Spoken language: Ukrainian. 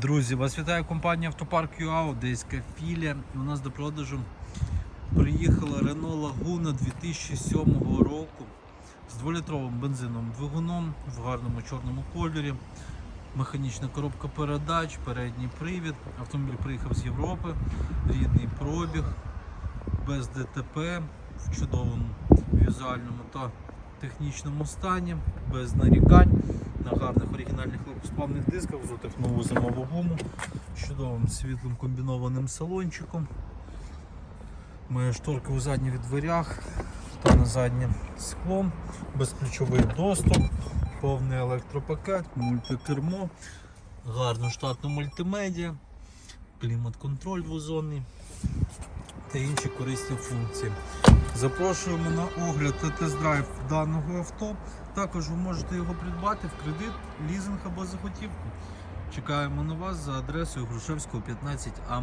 Друзі, вас вітає компанія Автопарк ЮА, Одеська філія. І у нас до продажу приїхала Renault Laguna 2007 року з 2-літровим бензиновим двигуном в гарному чорному кольорі. Механічна коробка передач, передній привід. Автомобіль приїхав з Європи, рідний пробіг, без ДТП, в чудовому візуальному та технічному стані, без нарікань, на гарних оригінальних легкосплавних дисках, взутих нову зимову гуму, чудовим світлим комбінованим салончиком. Має шторки у задніх дверях та на заднє скло, безключовий доступ, повний електропакет, мультикермо, гарну штатну мультимедіа, клімат-контроль двозонний та інші корисні функції. Запрошуємо на огляд та тест-драйв даного авто. Також ви можете його придбати в кредит, лізинг або захотівку. Чекаємо на вас за адресою Грушевського 15А.